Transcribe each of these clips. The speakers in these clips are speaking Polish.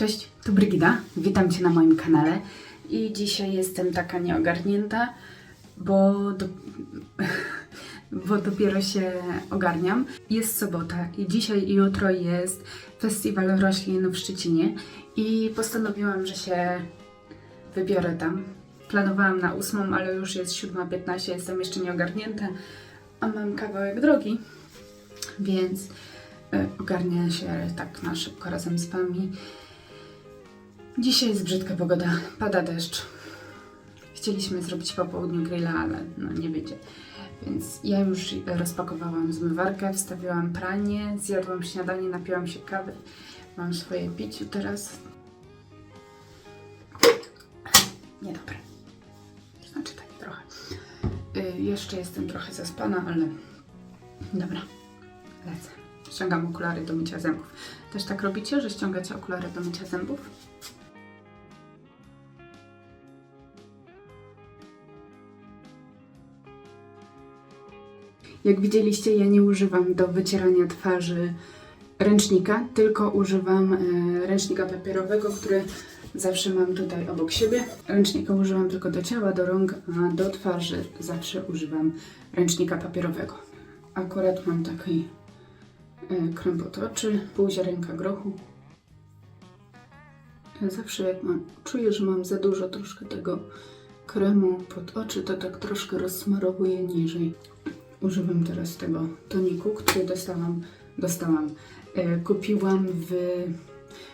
Cześć, tu Brygida. Witam Cię na moim kanale. I dzisiaj jestem taka nieogarnięta, bo, do... bo dopiero się ogarniam. Jest sobota i dzisiaj i jutro jest Festiwal Roślin w Szczecinie i postanowiłam, że się wybiorę tam. Planowałam na ósmą, ale już jest 7.15, jestem jeszcze nieogarnięta, a mam kawałek drogi, więc e, ogarnię się tak na szybko razem z Wami. Dzisiaj jest brzydka pogoda, pada deszcz. Chcieliśmy zrobić po południu grilla, ale no nie będzie. Więc ja już rozpakowałam zmywarkę, wstawiłam pranie, zjadłam śniadanie, napiłam się kawy. Mam swoje piciu teraz. Niedobre. Znaczy tak trochę. Y, jeszcze jestem trochę zaspana, ale dobra. Lecę. Ściągam okulary do mycia zębów. Też tak robicie, że ściągacie okulary do mycia zębów? Jak widzieliście, ja nie używam do wycierania twarzy ręcznika, tylko używam e, ręcznika papierowego, który zawsze mam tutaj obok siebie. Ręcznika używam tylko do ciała, do rąk, a do twarzy zawsze używam ręcznika papierowego. Akurat mam taki e, krem pod oczy, pół ziarenka grochu. Zawsze jak mam, czuję, że mam za dużo troszkę tego kremu pod oczy, to tak troszkę rozsmarowuję niżej. Używam teraz tego toniku, który dostałam, dostałam. E, kupiłam w,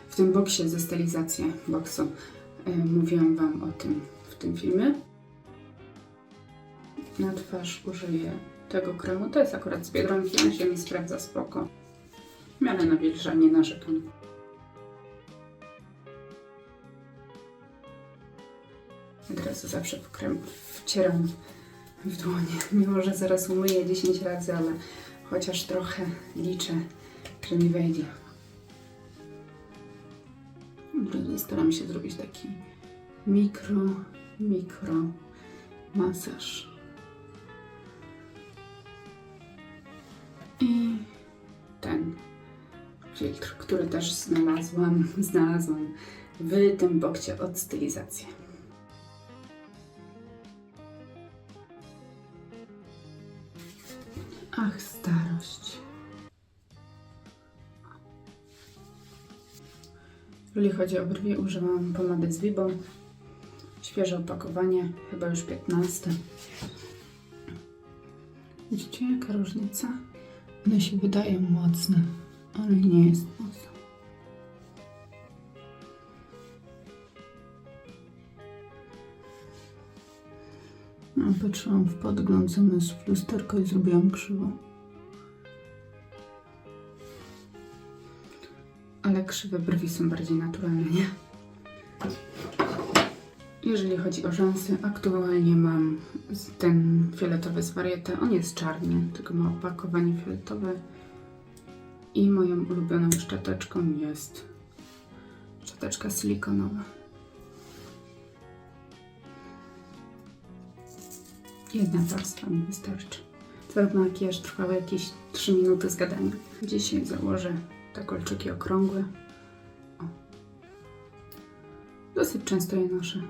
w tym boksie ze stylizacją boksu. E, mówiłam Wam o tym w tym filmie. Na twarz użyję tego kremu. To jest akurat z Biedronki, on się mi sprawdza spoko. W miarę nie narzekam. Od razu zawsze w krem wcieram w dłonie. Mimo, że zaraz umyję 10 razy, ale chociaż trochę liczę, że mi wejdzie. Staram się zrobić taki mikro, mikro masaż. I ten filtr, który też znalazłam, znalazłam w tym bokcie od stylizacji. Starość. Jeżeli chodzi o brwi, używam pomady z Vibo. Świeże opakowanie, chyba już 15. Widzicie, jaka różnica? One się wydają mocne, ale nie jest mocno. No, patrzyłam w podgląd zamiast w lusterko i zrobiłam krzywo. Krzywe brwi są bardziej naturalne, nie? Jeżeli chodzi o rzęsy, aktualnie mam ten fioletowy z Variety. On jest czarny, tylko ma opakowanie fioletowe. I moją ulubioną szczoteczką jest szczoteczka silikonowa. Jedna warstwa mi wystarczy. Cały makijaż trwał jakieś 3 minuty z gadania. Dzisiaj założę te kolczyki okrągłe. O. Dosyć często je noszę.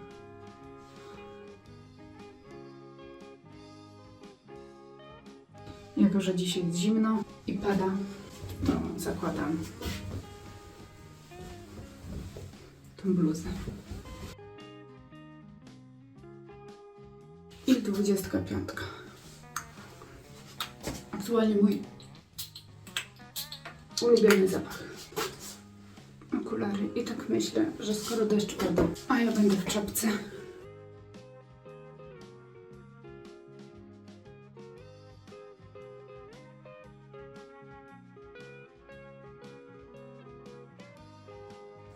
Jako, że dzisiaj jest zimno i pada, to zakładam tą bluzę. I 25. Aktualnie mój ulubiony zapach. Okulary. I tak myślę, że skoro deszcz pada, a ja będę w czapce.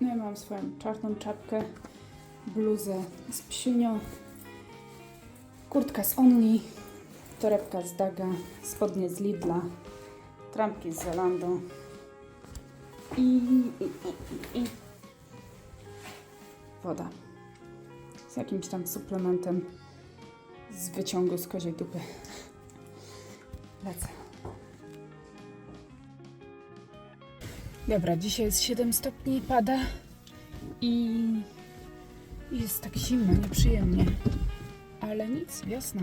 No ja mam swoją czarną czapkę, bluzę z psiunią, Kurtka z Only, torebka z Daga, spodnie z Lidla, trampki z Zalando i, i, i, i, woda z jakimś tam suplementem z wyciągu z koziej dupy. Lecę. Dobra, dzisiaj jest 7 stopni, pada i jest tak zimno, nieprzyjemnie. Ale nic, wiosna.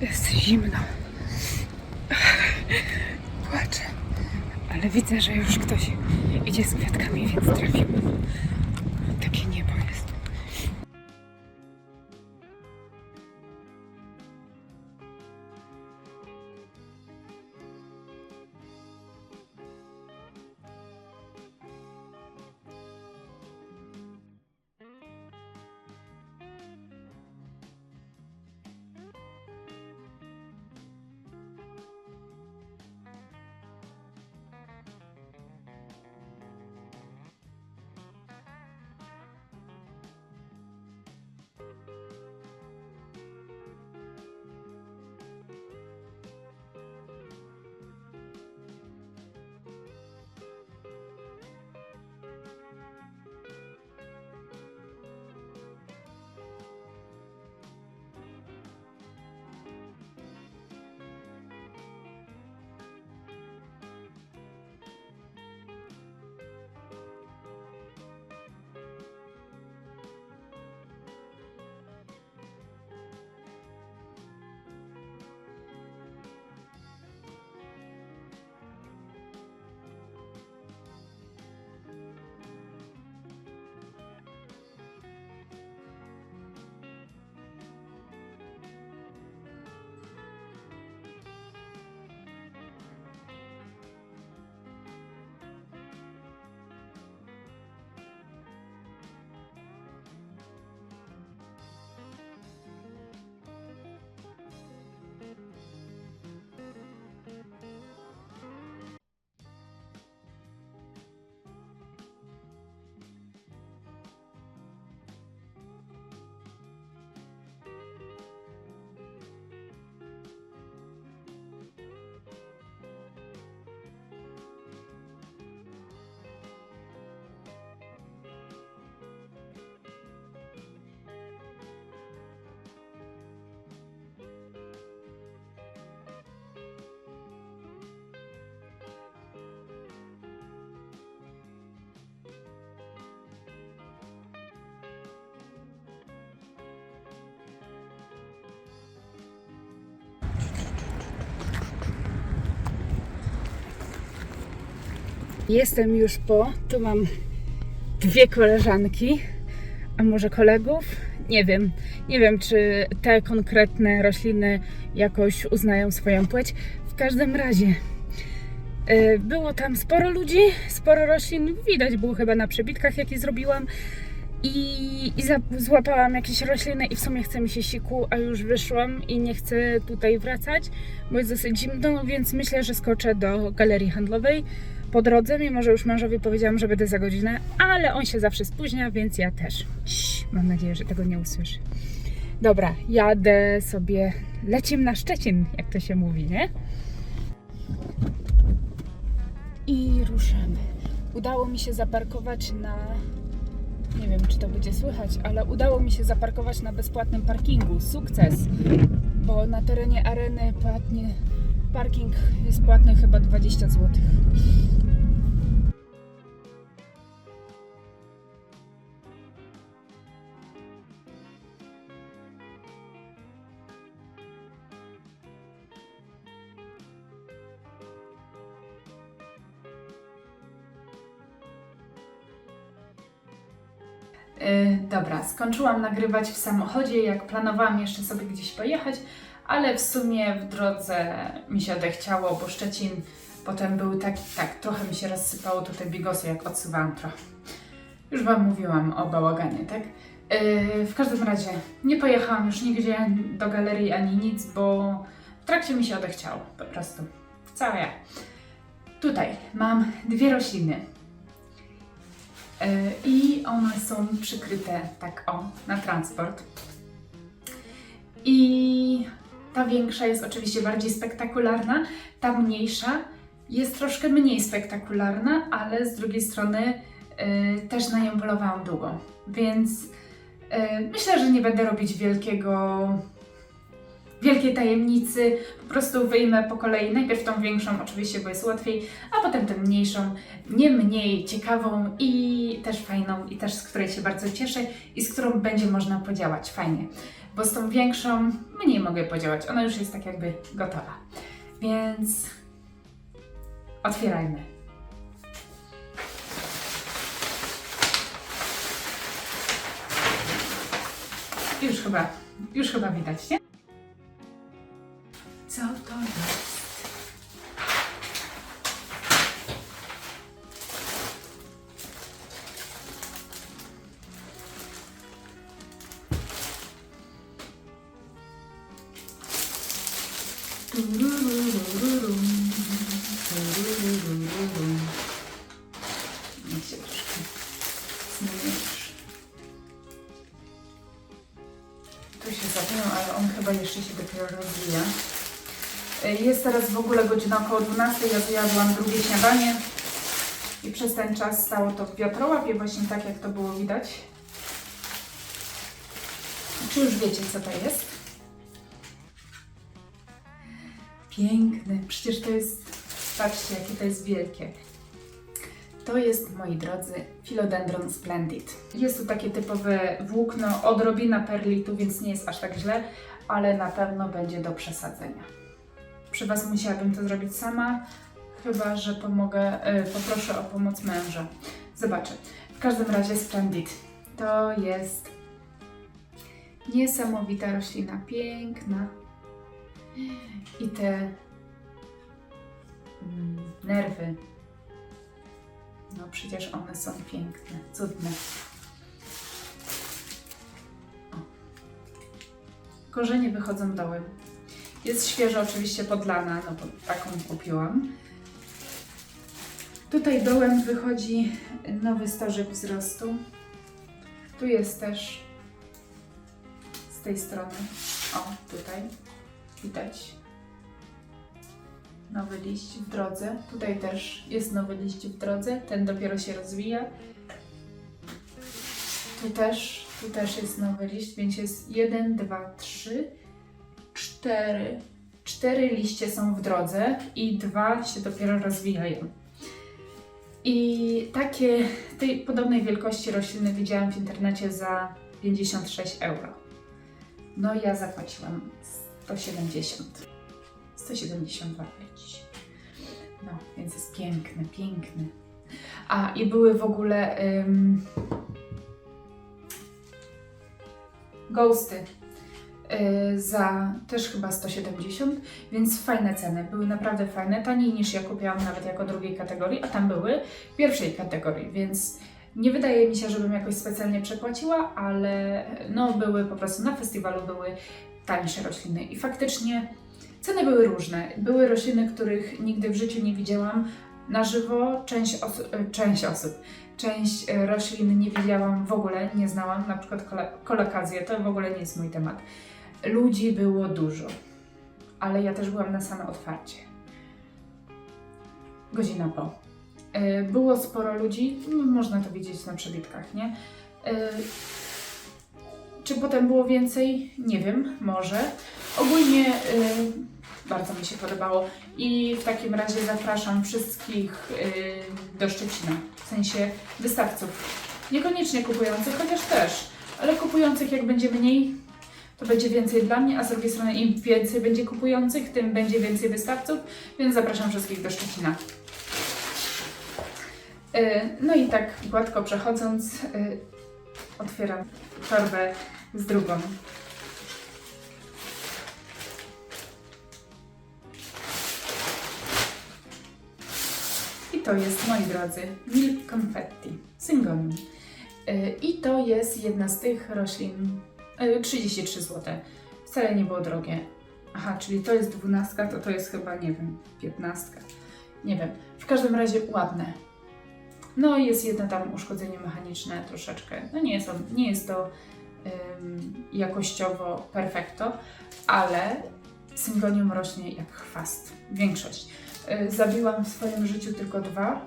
Jest zimno. Płaczę. Ale widzę, że już ktoś idzie z kwiatkami, więc trafimy. Jestem już po. Tu mam dwie koleżanki, a może kolegów? Nie wiem. Nie wiem, czy te konkretne rośliny jakoś uznają swoją płeć. W każdym razie e, było tam sporo ludzi, sporo roślin. Widać było chyba na przebitkach, jakie zrobiłam. I, i za, złapałam jakieś rośliny i w sumie chce mi się siku, a już wyszłam i nie chcę tutaj wracać, bo jest dosyć zimno, więc myślę, że skoczę do galerii handlowej po drodze, mimo że już mężowi powiedziałam, że będę za godzinę, ale on się zawsze spóźnia, więc ja też. Cii, mam nadzieję, że tego nie usłyszy. Dobra, jadę sobie, lecimy na Szczecin, jak to się mówi, nie? I ruszamy. Udało mi się zaparkować na nie wiem, czy to będzie słychać, ale udało mi się zaparkować na bezpłatnym parkingu. Sukces! Bo na terenie areny płatnie, Parking jest płatny chyba 20 zł. Yy, dobra, skończyłam nagrywać w samochodzie, jak planowałam jeszcze sobie gdzieś pojechać, ale w sumie w drodze mi się odechciało, bo Szczecin potem był tak, tak, trochę mi się rozsypało tutaj bigosy, jak odsuwałam trochę. Już Wam mówiłam o bałaganie, tak? Yy, w każdym razie nie pojechałam już nigdzie do galerii ani nic, bo w trakcie mi się odechciało, po prostu. Cała ja. Tutaj mam dwie rośliny. Yy, I one są przykryte tak o, na transport. I ta większa jest oczywiście bardziej spektakularna, ta mniejsza jest troszkę mniej spektakularna, ale z drugiej strony yy, też na nią polowałam długo. Więc yy, myślę, że nie będę robić wielkiego, wielkiej tajemnicy. Po prostu wyjmę po kolei najpierw tą większą, oczywiście, bo jest łatwiej, a potem tę mniejszą, nie mniej ciekawą i też fajną, i też z której się bardzo cieszę i z którą będzie można podziałać fajnie. Bo z tą większą mniej mogę podziałać. Ona już jest tak jakby gotowa. Więc otwierajmy. Już chyba, już chyba widać, nie? Jest teraz w ogóle godzina około 12, ja zjadłam drugie śniadanie i przez ten czas stało to w wiatrołapie, właśnie tak jak to było widać. Czy już wiecie co to jest? Piękne, przecież to jest, patrzcie jakie to jest wielkie. To jest, moi drodzy, Philodendron splendid. Jest tu takie typowe włókno, odrobina perlitu, więc nie jest aż tak źle, ale na pewno będzie do przesadzenia. Przy Was musiałabym to zrobić sama, chyba że pomogę, e, poproszę o pomoc męża. Zobaczę. W każdym razie splendid. To jest niesamowita roślina, piękna. I te mm, nerwy no przecież one są piękne, cudne. Korzenie wychodzą dołem. Jest świeżo oczywiście podlana, no bo taką kupiłam. Tutaj dołem wychodzi nowy stożek wzrostu. Tu jest też z tej strony. O, tutaj widać nowy liść w drodze. Tutaj też jest nowy liść w drodze, ten dopiero się rozwija. Tu też, tu też jest nowy liść, więc jest jeden, dwa, trzy, cztery. Cztery liście są w drodze i dwa się dopiero rozwijają. I takie tej podobnej wielkości rośliny widziałam w internecie za 56 euro. No ja zapłaciłam 170. 172 dziś. No, więc jest piękny, piękny. A i były w ogóle ym, ghosty za też chyba 170, więc fajne ceny. Były naprawdę fajne, taniej niż ja kupiłam nawet jako drugiej kategorii, a tam były pierwszej kategorii, więc nie wydaje mi się, żebym jakoś specjalnie przepłaciła, ale no były po prostu na festiwalu były tańsze rośliny i faktycznie Ceny były różne. Były rośliny, których nigdy w życiu nie widziałam na żywo. Część, osu- e, część osób, część e, roślin nie widziałam w ogóle, nie znałam, na przykład kolokazję, to w ogóle nie jest mój temat. Ludzi było dużo, ale ja też byłam na same otwarcie. Godzina po. E, Było sporo ludzi, no, można to widzieć na przebitkach, nie? E, Czy potem było więcej? Nie wiem, może. Ogólnie y, bardzo mi się podobało i w takim razie zapraszam wszystkich do Szczecina, w sensie wystawców. Niekoniecznie kupujących, chociaż też, ale kupujących jak będzie mniej, to będzie więcej dla mnie, a z drugiej strony im więcej będzie kupujących, tym będzie więcej wystawców, więc zapraszam wszystkich do Szczecina. Y, No i tak gładko przechodząc, y, otwieram torbę z drugą. I to jest, moi drodzy, Milk Confetti Syngonium. Y, I to jest jedna z tych roślin, 33 zł. Wcale nie było drogie. Aha, czyli to jest dwunastka, to to jest chyba, nie wiem, piętnastka. Nie wiem. W każdym razie ładne. No jest jedno tam uszkodzenie mechaniczne troszeczkę. No nie jest, on, nie jest to ym, jakościowo perfekto, ale syngonium rośnie jak chwast. Większość. Y, zabiłam w swoim życiu tylko dwa,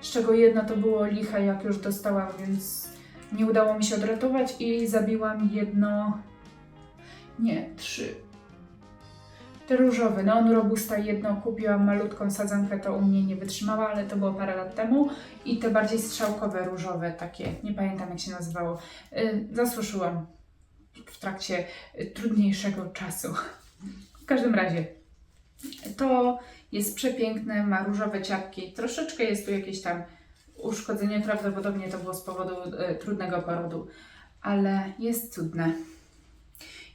z czego jedno to było liche, jak już dostałam, więc nie udało mi się odratować i zabiłam jedno, nie, trzy. Te różowe, Neon Robusta jedno kupiłam malutką sadzonkę, to u mnie nie wytrzymała, ale to było parę lat temu. I te bardziej strzałkowe różowe takie, nie pamiętam jak się nazywało, y, zasuszyłam w trakcie trudniejszego czasu. W każdym razie, to jest przepiękne, ma różowe ciapki, troszeczkę jest tu jakieś tam uszkodzenie, prawdopodobnie to było z powodu y, trudnego porodu, ale jest cudne.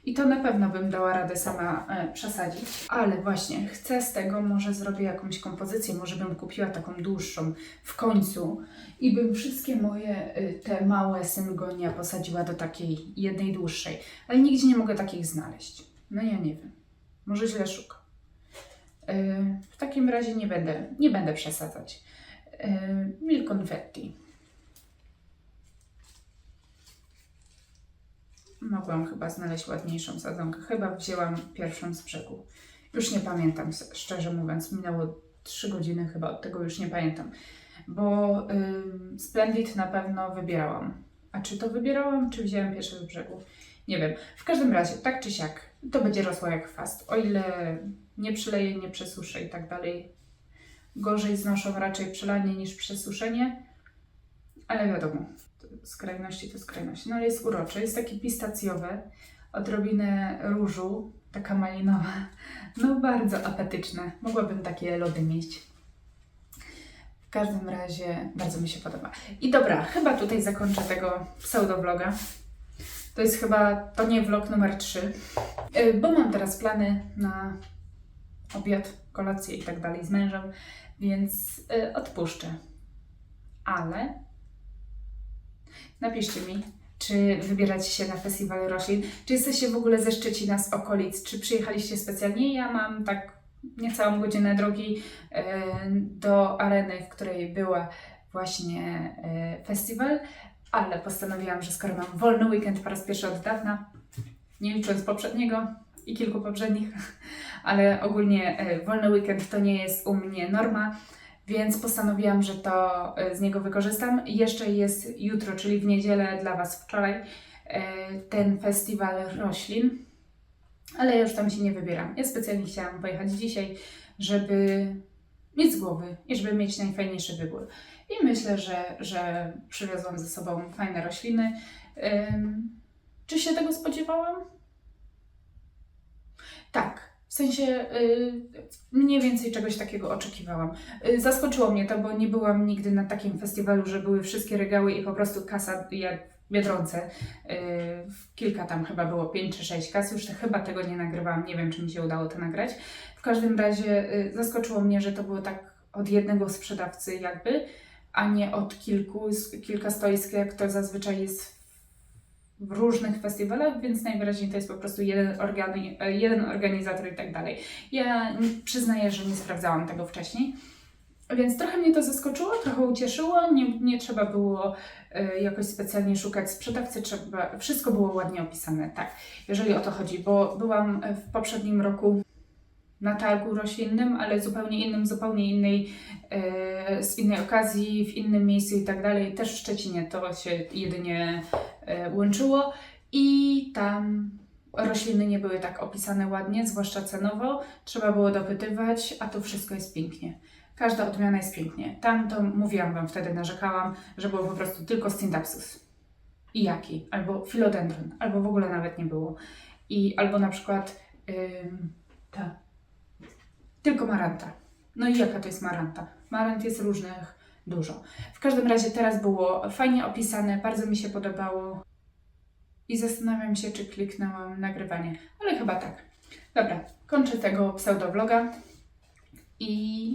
I to na pewno bym dała radę sama e, przesadzić. Ale właśnie, chcę z tego, może zrobię jakąś kompozycję, może bym kupiła taką dłuższą w końcu i bym wszystkie moje e, te małe syngonia posadziła do takiej jednej dłuższej. Ale nigdzie nie mogę takich znaleźć. No ja nie wiem. Może źle szukam. W takim razie nie będę, nie będę przesadzać. E, Mil confetti. Mogłam chyba znaleźć ładniejszą sadzonkę. Chyba wzięłam pierwszą z brzegu. Już nie pamiętam, szczerze mówiąc. Minęło 3 godziny chyba, od tego już nie pamiętam. Bo ym, Splendid na pewno wybierałam. A czy to wybierałam, czy wzięłam pierwsze z brzegu? Nie wiem. W każdym razie, tak czy siak, to będzie rosło jak chwast. O ile nie przyleję, nie przesuszę i tak dalej. Gorzej znoszą raczej przelanie niż przesuszenie. Ale wiadomo, skrajności to skrajności. No ale jest urocze, jest takie pistacjowe, odrobinę różu, taka malinowa. No bardzo apetyczne. Mogłabym takie lody mieć. W każdym razie bardzo mi się podoba. I dobra, chyba tutaj zakończę tego pseudovloga. To jest chyba, to nie vlog numer 3, Yy, bo mam teraz plany na obiad, kolację i tak dalej z mężem, więc yy, odpuszczę. Ale Napiszcie mi, czy wybieracie się na festiwal roślin, czy jesteście w ogóle ze Szczecina, z okolic, czy przyjechaliście specjalnie. Ja mam tak niecałą godzinę drogi e, do areny, w której była właśnie e, festiwal, ale postanowiłam, że skoro mam wolny weekend po raz pierwszy od dawna, nie licząc poprzedniego i kilku poprzednich, ale ogólnie e, wolny weekend to nie jest u mnie norma, więc postanowiłam, że to e, z niego wykorzystam. Jeszcze jest jutro, czyli w niedzielę dla Was wczoraj, e, ten festiwal roślin, ale ja już tam się nie wybieram. Ja specjalnie chciałam pojechać dzisiaj, żeby mieć z głowy i żeby mieć najfajniejszy wybór. I myślę, że, że przywiozłam ze sobą fajne rośliny. Czy się tego spodziewałam? Tak. W sensie y, mniej więcej czegoś takiego oczekiwałam. Y, zaskoczyło mnie to, bo nie byłam nigdy na takim festiwalu, że były wszystkie regały i po prostu kasa jak w Biedronce. Y, kilka tam chyba było, pięć czy sześć kas. Już chyba tego nie nagrywałam, nie wiem czy mi się udało to nagrać. W każdym razie zaskoczyło mnie, że to było tak od jednego sprzedawcy jakby, a nie od kilku, kilka stoisk, jak to zazwyczaj jest w różnych festiwalach, więc najwyraźniej to jest po prostu jeden, organi- jeden organizator i tak dalej. Ja przyznaję, że nie sprawdzałam tego wcześniej. Więc trochę mnie to zaskoczyło, trochę ucieszyło. Nie, nie trzeba było e, jakoś specjalnie szukać sprzedawcy, trzeba, wszystko było ładnie opisane, tak, jeżeli o to chodzi, bo byłam w poprzednim roku na targu roślinnym, ale zupełnie innym, zupełnie innej, e, z innej okazji, w innym miejscu i tak dalej. Też w Szczecinie to się jedynie łączyło i tam rośliny nie były tak opisane ładnie, zwłaszcza cenowo. Trzeba było dopytywać, a tu wszystko jest pięknie. Każda odmiana jest pięknie. Tam to mówiłam Wam wtedy, narzekałam, że było po prostu tylko Stindapsus. I jaki? Albo Philodendron, albo w ogóle nawet nie było. I albo na przykład ym, ta tylko maranta. No i jaka to jest maranta? Marant jest różnych dużo. W każdym razie teraz było fajnie opisane, bardzo mi się podobało. I zastanawiam się, czy kliknęłam nagrywanie, ale chyba tak. Dobra, kończę tego pseudovloga i,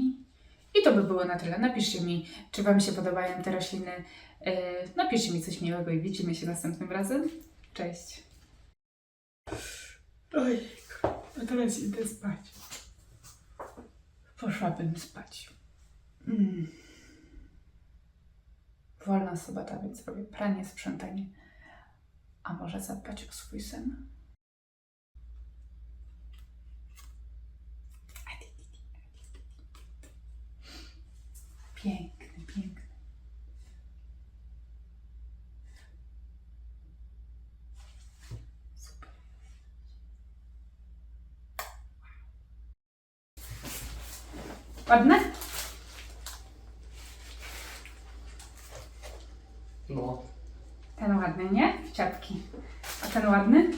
i to by było na tyle. Napiszcie mi, czy Wam się podobają te rośliny. Yy, napiszcie mi coś miłego i widzimy się następnym razem. Cześć. Ojejku, a teraz idę spać. Poszłabym spać. Mm. Wolna sobota, więc robię pranie, sprzątanie. A może zadbać o swój sen? Piękny, piękny. Super. Ładne? No, Ten ładny, nie? W ciapki. A ten ładny?